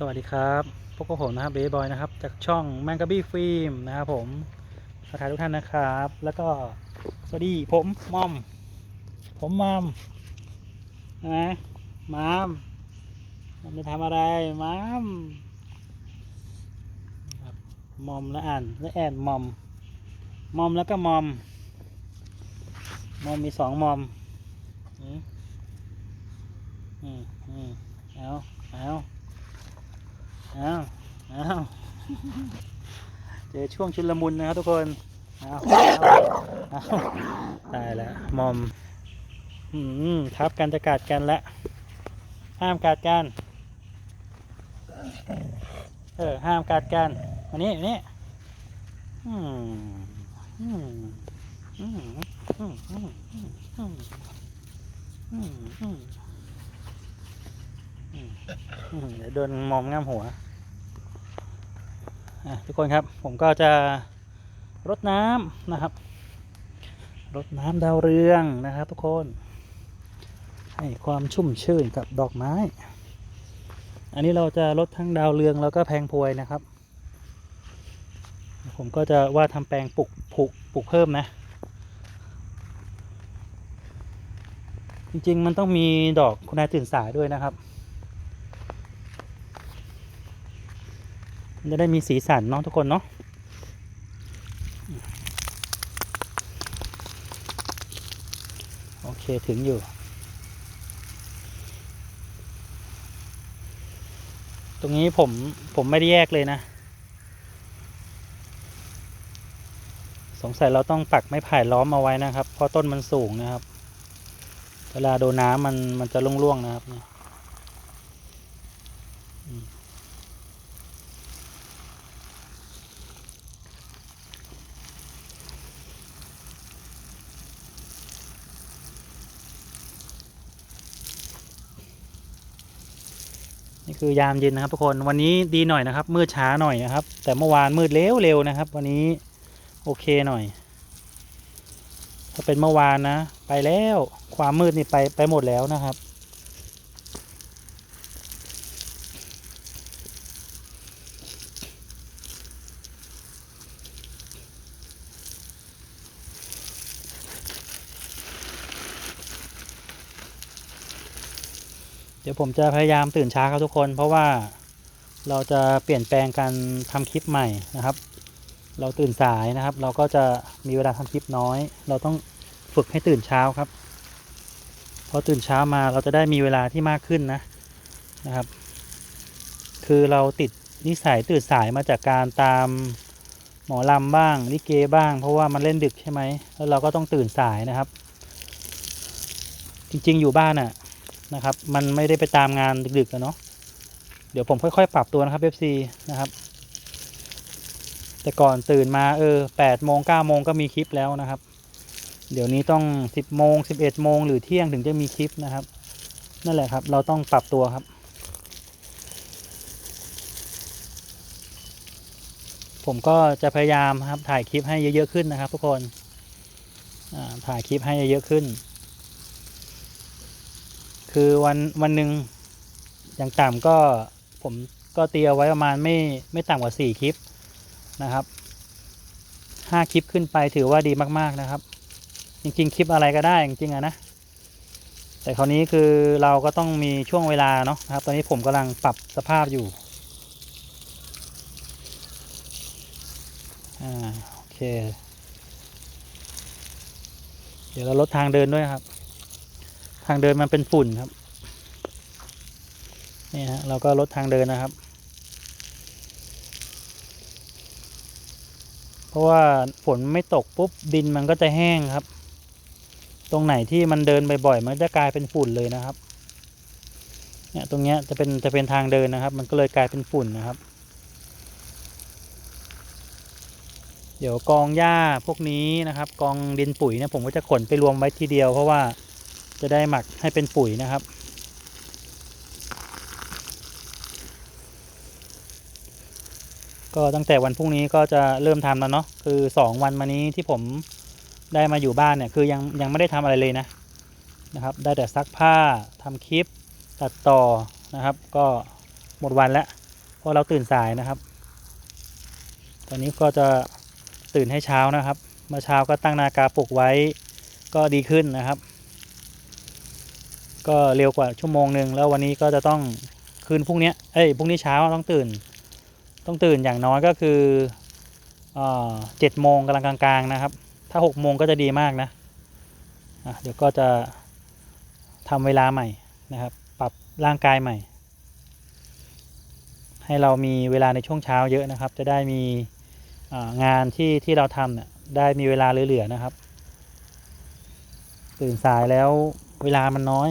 สวัสดีครับพวกบผมนะครับเบย์บอยนะครับ จากช่องแมงกะบี้ฟิล์มนะครับผมทักทายทุกท่านนะครับ แล้วก็สวัสดีผมมอม ผมมอมนะมามมอมจะทำอะไรมามมอมแล้วอ่านแล้วแอนมอมมอมแล้วก็มอมมอมมีสองมอมอืมอืมอืมเอาเอา อาเอาเจอช่วงชุลมุนนะครับทุกคนเอาเอาเอาตายแล้วมอมอืมทับกันจะกัดกันแล้วห้ามกัดกัน เออ ห้ามกัดกันอันนี้อันนี้อืมอืมอืมอืมอืมอืมอืมอืมอืมอืมอืมเดี๋ยวโดนมอมง่ามหัวอะ ทุกคนครับผมก็จะรดน้ำนะครับรดน้ำดาวเรืองนะครับทุกคน ให้ความชุ่มชื่นกับดอกไม้ อันนี้เราจะลดทั้งดาวเรืองแล้วก็แพงพวยนะครับ ผมก็จะว่าทำแปลงปลูกปลูกปลูกเพิ่มนะ จริงๆมันต้องมีดอกคุณนายตื่นสายด้วยนะครับ มัน จะได้มีสีสันเนาะทุกคนเนาะโอเคถึงอยู่ ตรงนี้ผมผมไม่ได้แยกเลยนะ สงสัยเราต้องปักไม้ไผ่ล้อมเอาไว้นะครับ เพราะต้นมันสูงนะครับ เวลาโดนน้ำมันมันจะร่วงๆนะครับเนี่ยอืมนี่ คือยามเย็นนะครับ ทุกคนวันนี้ดีหน่อยนะครับ มืดช้าหน่อยนะครับ แต่เมื่อวานมืดเร็วเร็วนะครับ วันนี้โอเคหน่อย ถ้าเป็นเมื่อวานนะ ไปแล้ว ความมืดนี่ไปไปหมดแล้วนะครับ ดี๋ยวผมจะพยายามตื่นช้าครับทุกคน เพราะว่าเราจะเปลี่ยนแปลงการทำคลิปใหม่นะครับ เราตื่นสายนะครับ เราก็จะมีเวลาทำคลิปน้อย เราต้องฝึกให้ตื่นเช้าครับพอตื่นเช้ามาเราจะได้มีเวลาที่มากขึ้นนะนะครับ คือเราติดนิสัยตื่นสายมาจากการตามหมอลำบ้างลิเกบ้าง เพราะว่ามันเล่นดึกใช่ไหมแล้วเราก็ต้องตื่นสายนะครับ จริง ๆ อยู่บ้านน่ะ นะครับ มันไม่ได้ไปตามงานดึกๆอะเนาะเดี๋ยวผมค่อยๆ ปรับตัวนะครับ FC นะครับ แต่ก่อนตื่นมาเออแปดโมงเก้าโมงก็มีคลิปแล้วนะครับ เดี๋ยวนี้ต้องสิบโมงสิบเอ็ดโมงหรือเที่ยงถึงจะมีคลิปนะครับ นั่นแหละครับ เราต้องปรับตัวครับ ผมก็จะพยายามครับถ่ายคลิปให้เยอะๆขึ้นนะครับ ทุกคนถ่ายคลิปให้เยอะๆขึ้น คือวันวันหนึ่งอย่างต่ำก็ผมก็เตรียมไว้ประมาณไม่ไม่ต่ำกว่าสี่คลิปนะครับห้าคลิปขึ้นไปถือว่าดีมากๆนะครับ จริงๆ คลิปอะไรก็ได้จริงๆอะนะ แต่คราวนี้คือเราก็ต้องมีช่วงเวลาเนาะนะครับ ตอนนี้ผมกำลังปรับสภาพอยู่อ่าโอเค เดี๋ยวเราลดทางเดินด้วยครับ ทางเดินมันเป็นฝุ่นครับ นี่ฮะเราก็ลดทางเดินนะครับ เพราะว่าฝนไม่ตกปุ๊บดินมันก็จะแห้งครับ ตรงไหนที่มันเดินบ่อยๆมันจะกลายเป็นฝุ่นเลยนะครับ เนี่ยตรงเนี้ยจะเป็นจะเป็นทางเดินนะครับ มันก็เลยกลายเป็นฝุ่นนะครับ เดี๋ยวกองหญ้าพวกนี้นะครับ กองดินปุ๋ยเนี่ยผมก็จะขนไปรวมไว้ทีเดียวเพราะว่า จะได้หมักให้เป็นปุ๋ยนะครับ ก็ตั้งแต่วันพรุ่งนี้ก็จะเริ่มทำแล้วเนาะคือสองวันมานี้ที่ผมได้มาอยู่บ้านเนี่ย คือยังยังไม่ได้ทำอะไรเลยนะนะครับ ได้แต่ซักผ้าทำคลิปตัดต่อนะครับ ก็หมดวันแล้วเพราะเราตื่นสายนะครับ ตอนนี้ก็จะตื่นให้เช้านะครับเมื่อเช้าก็ตั้งนาฬิกาปลุกไว้ก็ดีขึ้นนะครับ ก็เร็วกว่าชั่วโมงหนึ่งแล้ววันนี้ก็จะต้องคืนพรุ่งนี้เอ้ยพรุ่งนี้เช้าต้องตื่น ต้องตื่นอย่างน้อยก็คือเจ็ดโมงกำลังกลางๆนะครับ ถ้าหกโมงก็จะดีมากนะะเดี๋ยวก็จะทำเวลาใหม่นะครับ ปรับร่างกายใหม่ ให้เรามีเวลาในช่วงเช้าเยอะนะครับ จะได้มีงานที่ที่เราทำเนี่ยได้มีเวลาเหลือๆนะครับ ตื่นสายแล้วเวลามันน้อย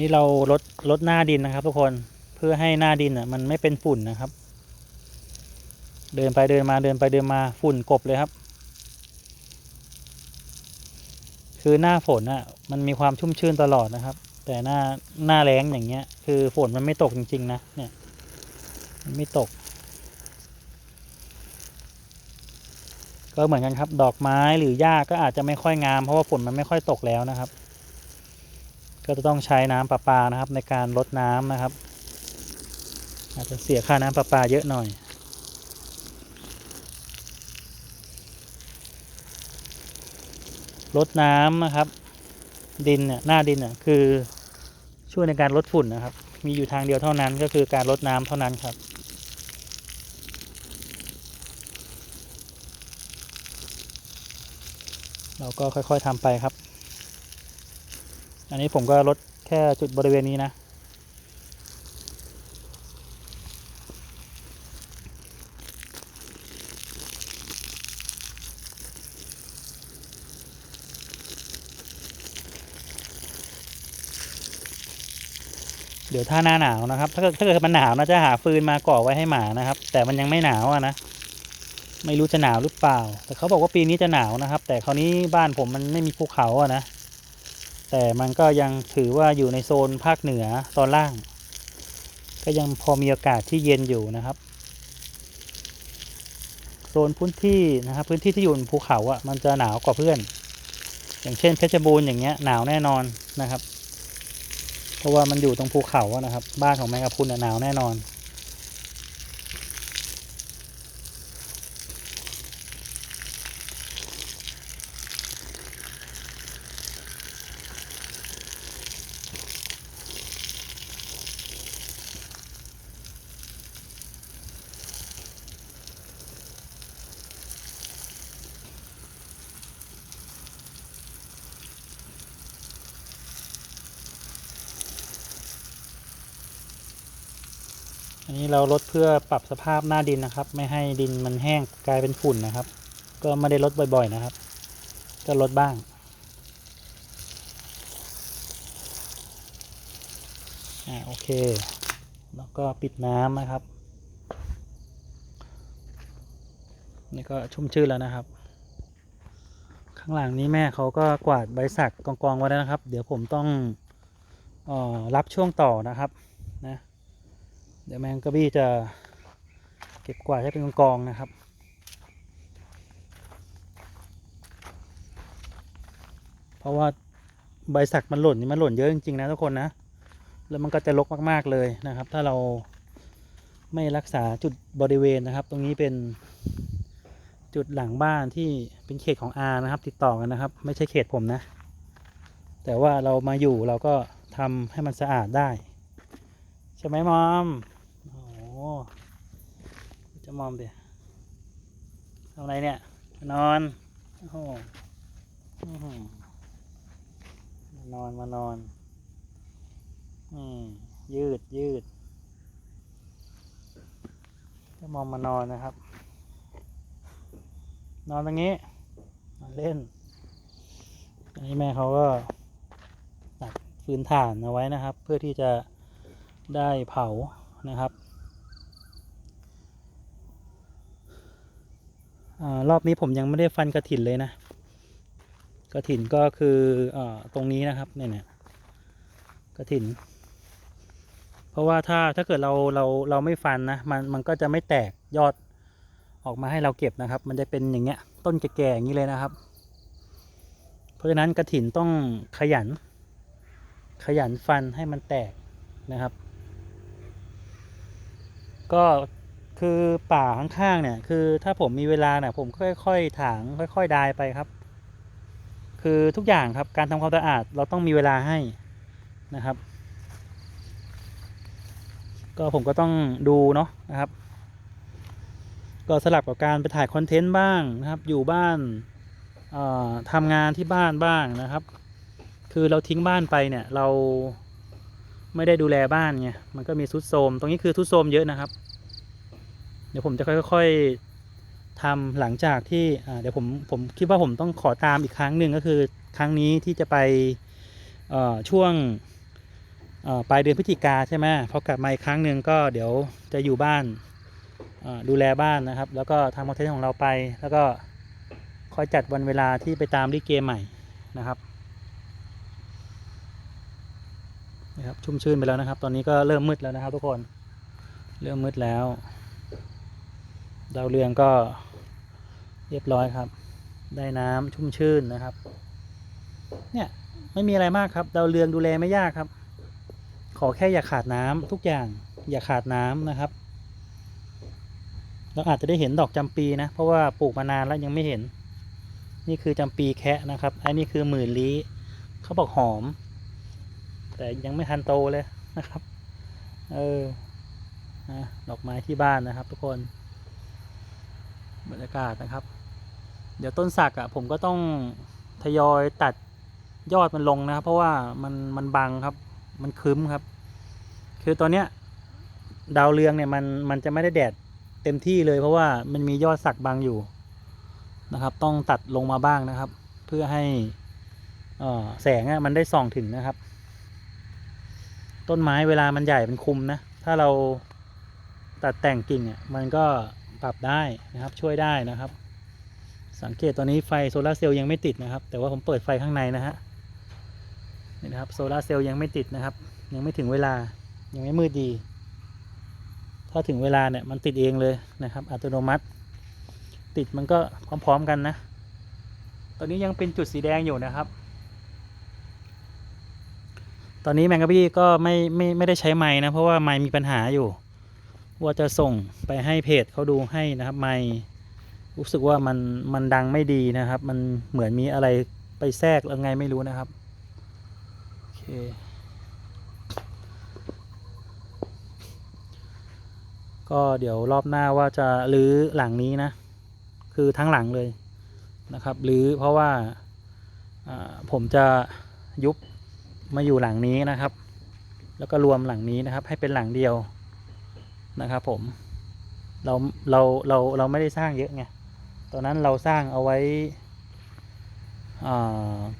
นี้เราลดลดหน้าดินนะครับ ทุกคนเพื่อให้หน้าดินอะมันไม่เป็นฝุ่นนะครับ เดินไปเดินมาเดินไปเดินมาฝุ่นกบเลยครับ คือหน้าฝนอะมันมีความชุ่มชื่นตลอดนะครับ แต่หน้าหน้าแรงอย่างเงี้ย คือฝนมันไม่ตกจริง ๆ นะเนี่ยมันไม่ตก ก็เหมือนกันครับ ดอกไม้หรือหญ้าก็อาจจะไม่ค่อยงามเพราะว่าฝนมันไม่ค่อยตกแล้วนะครับ ก็จะต้องใช้น้ำประปานะครับ ในการลดน้ำนะครับ อาจจะเสียค่าน้ำประปาเยอะหน่อย ลดน้ำนะครับ ดินเนี่ยหน้าดินเนี่ยคือช่วยในการลดฝุ่นนะครับ มีอยู่ทางเดียวเท่านั้นก็คือการลดน้ำเท่านั้นครับเราก็ค่อย ๆทำไปครับ อันนี้ผมก็ลดแค่จุดบริเวณนี้นะเดี๋ยวถ้าหน้าหนาวนะครับ ถ้าเกิดถ้าเกิดมันหนาวนะจะหาฟืนมาก่อไว้ให้หมานะครับ แต่มันยังไม่หนาวอะนะไม่รู้จะหนาวหรือเปล่า แต่เขาบอกว่าปีนี้จะหนาวนะครับ แต่คราวนี้บ้านผมมันไม่มีภูเขาอะนะ แต่มันก็ยังถือว่าอยู่ในโซนภาคเหนือตอนล่าง ก็ยังพอมีอากาศที่เย็นอยู่นะครับ โซนพื้นที่นะครับ พื้นที่ที่อยู่บนภูเขาอะมันจะหนาวกว่าเพื่อน อย่างเช่นเพชรบูรณ์อย่างเงี้ยหนาวแน่นอนนะครับ เพราะว่ามันอยู่ตรงภูเขาอะนะครับ บ้านของแมงกะพุนอะหนาวแน่นอน อันนี้เราลดเพื่อปรับสภาพหน้าดินนะครับ ไม่ให้ดินมันแห้งกลายเป็นฝุ่นนะครับ ก็ไม่ได้ลดบ่อยๆนะครับ ก็ลดบ้างอ่าโอเค แล้วก็ปิดน้ำนะครับ นี่ก็ชุ่มชื่นแล้วนะครับ ข้างหลังนี้แม่เขาก็กวาดใบสักกองๆไว้แล้วนะครับ เดี๋ยวผมต้องออรับช่วงต่อนะครับ เดี๋ยวแมงกะบี้จะเก็บกวาดให้เป็นกองๆนะครับเพราะว่าใบสักมันหล่นนี่มันหล่นเยอะจริงๆนะทุกคนนะ แล้วมันก็จะรกมากๆเลยนะครับ ถ้าเราไม่รักษาจุดบริเวณนะครับ ตรงนี้เป็นจุดหลังบ้านที่เป็นเขตของอานะครับ ติดต่อกันนะครับ ไม่ใช่เขตผมนะ แต่ว่าเรามาอยู่เราก็ทำให้มันสะอาดได้ ใช่ไหมมอม โอ้โหจะมอมเดียวทำอะไรเนี่ย นอน โอ้โหมานอนมานอน อืม ยืดยืดจะมอมมานอนนะครับ นอนตรงนี้นอนเล่น อันนี้แม่เขาก็ตักฟืนถ่านเอาไว้นะครับ เพื่อที่จะ ได้เผานะครับอรอบนี้ผมยังไม่ได้ฟันกระถินเลยนะ กระถินก็คืออตรงนี้นะครับเนี่ยเนี่ยกระถิน เพราะว่าถ้าถ้าเกิดเราเราเราไม่ฟันนะมันมันก็จะไม่แตกยอดออกมาให้เราเก็บนะครับ มันจะเป็นอย่างเงี้ยต้นแก่ๆอย่างนี้เลยนะครับ เพราะฉะนั้นกระถินต้องขยัน ขยันฟันให้มันแตกนะครับ ก็คือป่าข้างๆเนี่ย คือถ้าผมมีเวลาเนี่ยผมค่อยๆถางค่อย ๆ ดายไปครับ คือทุกอย่างครับการทำความสะอาดเราต้องมีเวลาให้นะครับ ก็ผมก็ต้องดูเนาะนะครับ ก็สลับกับการไปถ่ายคอนเทนต์บ้างนะครับ อยู่บ้านทำงานที่บ้านบ้างนะครับ คือเราทิ้งบ้านไปเนี่ยเรา ไม่ได้ดูแลบ้านไงมันก็มีทุดโทมตรงนี้คือทุดโทมเยอะนะครับ เดี๋ยวผมจะค่อยๆทำหลังจากที่เดี๋ยวผมผมคิดว่าผมต้องขอตามอีกครั้งหนึ่งก็คือครั้งนี้ที่จะไปช่วงปลายเดือนพฤศจิกาใช่ไหมพอกลับมาอีกครั้งหนึ่งก็เดี๋ยวจะอยู่บ้านดูแลบ้านนะครับ แล้วก็ทำคอนเทนต์ของเราไป แล้วก็คอยจัดวันเวลาที่ไปตามลิเกใหม่นะครับ นะครับชุ่มชื่นไปแล้วนะครับ ตอนนี้ก็เริ่มมืดแล้วนะครับ ทุกคน เริ่มมืดแล้ว ดาวเรืองก็เรียบร้อยครับ ได้น้ำชุ่มชื่นนะครับ เนี่ยไม่มีอะไรมากครับ ดาวเรืองดูแลไม่ยากครับ ขอแค่อย่าขาดน้ำทุกอย่างอย่าขาดน้ำนะครับ เราอาจจะได้เห็นดอกจำปีนะ เพราะว่าปลูกมานานแล้วยังไม่เห็น นี่คือจำปีแคะนะครับ อันนี้คือหมื่นลี้เขาบอกหอม แต่ยังไม่ทันโตเลยนะครับ เออนะดอกไม้ที่บ้านนะครับ ทุกคนบรรยากาศนะครับ เดี๋ยวต้นสักอะผมก็ต้องทยอยตัดยอดมันลงนะครับ เพราะว่ามันมันบังครับ มันครึ้มครับ คือตอนเนี้ยดาวเรืองเนี่ยมันมันจะไม่ได้แดดเต็มที่เลย เพราะว่ามันมียอดสักบังอยู่นะครับ ต้องตัดลงมาบ้างนะครับ เพื่อให้แสงมันได้ส่องถึงนะครับ ต้นไม้เวลามันใหญ่มันคุมนะ ถ้าเราตัดแต่งกิ่งอะมันก็ปรับได้นะครับช่วยได้นะครับ สังเกตตอนนี้ไฟโซลาร์เซลล์ยังไม่ติดนะครับ แต่ว่าผมเปิดไฟข้างในนะฮะนี่นะครับโซลาร์เซลล์ยังไม่ติดนะครับ ยังไม่ถึงเวลายังไม่มืดดี ถ้าถึงเวลาเนี่ยมันติดเองเลยนะครับ อัตโนมัติ ติดมันก็พร้อมๆกันนะ ตอนนี้ยังเป็นจุดสีแดงอยู่นะครับ ตอนนี้แมงกะบี้ก็ไม่ไม่ไม่ได้ใช้ไม้นะเพราะว่าไม้มีปัญหาอยู่ ว่าจะส่งไปให้เพจเขาดูให้นะครับไม้รู้สึกว่ามันมันดังไม่ดีนะครับ มันเหมือนมีอะไรไปแทรกแล้วไงไม่รู้นะครับโอเคก็เดี๋ยวรอบหน้าว่าจะรื้อหลังนี้นะ คือทั้งหลังเลยนะครับรื้อเพราะว่าผมจะยุบ มาอยู่หลังนี้นะครับ แล้วก็รวมหลังนี้นะครับ ให้เป็นหลังเดียวนะครับผมเราเราเราเราไม่ได้สร้างเยอะไงตอนนั้นเราสร้างเอาไว้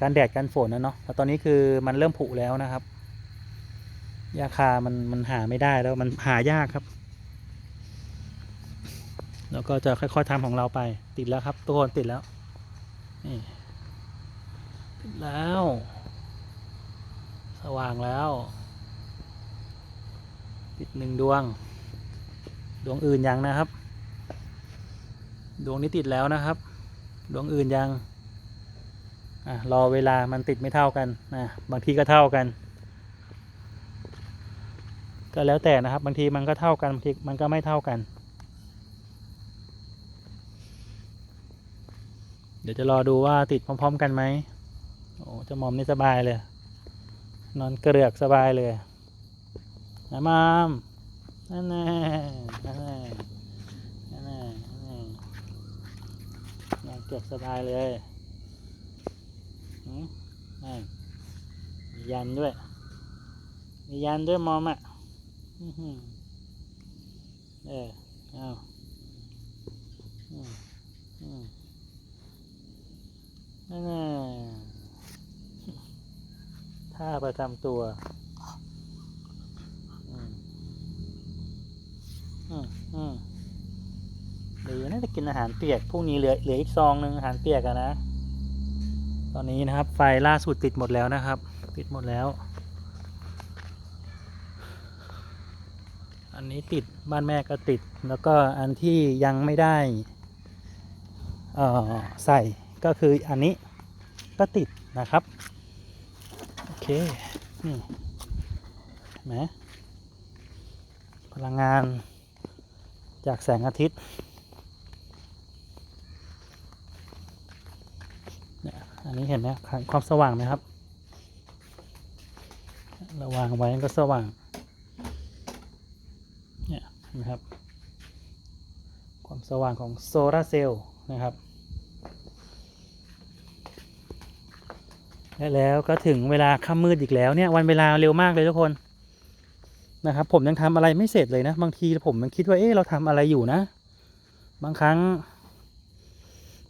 การแดดการฝนนะเนาะแต่ตอนนี้คือมันเริ่มผุแล้วนะครับยาคามันมันหาไม่ได้แล้วมันหายากครับ แล้วก็จะค่อยๆทำของเราไปติดแล้วครับ ทุกคนติดแล้วนี่ติดแล้ว ว่างแล้ว ติดหนึ่งดวง ดวงอื่นยังนะครับ ดวงนี้ติดแล้วนะครับ ดวงอื่นยังอะรอเวลามันติดไม่เท่ากันนะบางทีก็เท่ากัน ก็แล้วแต่นะครับ บางทีมันก็เท่ากันบางทีมันก็ไม่เท่ากัน เดี๋ยวจะรอดูว่าติดพร้อม ๆ กันไหมโอ้จะมอมนี่สบายเลย นอนเกลือกสบายเลยนะมามนั่นแน่นั่นแน่นั่นแน่นั่นแน่นอนเกลือกสบายเลยนั่นมียันด้วย มียันด้วยมอมอะเออเอาอืมอืมนั่นแน่ ท่าประจำตัวอืมอืมอืมดีน่าจะกินอาหารเปียกพรุ่งนี้เหลือเหลืออีกซองหนึ่งอาหารเปียกอะนะ ตอนนี้นะครับ ไฟล่าสุดติดหมดแล้วนะครับ ติดหมดแล้ว อันนี้ติดบ้านแม่ก็ติด แล้วก็อันที่ยังไม่ได้เอ่อใส่ก็คืออันนี้ก็ติดนะครับ นี่เห็นไหมพลังงานจากแสงอาทิตย์เนี่ยอันนี้เห็นไหมความสว่างไหมครับเราวางไว้ก็สว่าง เนี่ยเห็นไหมครับ ความสว่างของโซลาร์เซลล์นะครับ และแล้วก็ถึงเวลาค่ำมืดอีกแล้วเนี่ยวันเวลาเร็วมากเลยทุกคนนะครับ ผมยังทำอะไรไม่เสร็จเลยนะ บางทีผมยังคิดว่าเอ๊ะเราทำอะไรอยู่นะ บางครั้ง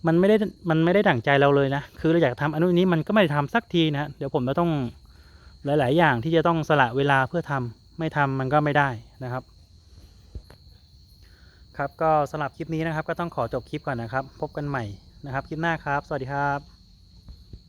มันไม่ได้มันไม่ได้ดั่งใจเราเลยนะคือเราอยากทำอันนู้นนี้มันก็ไม่ได้ทำสักทีนะเดี๋ยวผมจะต้องหลาย ๆ อย่างที่จะต้องสละเวลาเพื่อทำไม่ทำมันก็ไม่ได้นะครับ ครับก็สำหรับคลิปนี้นะครับ ก็ต้องขอจบคลิปก่อนนะครับ พบกันใหม่นะครับ คลิปหน้าครับ สวัสดีครับ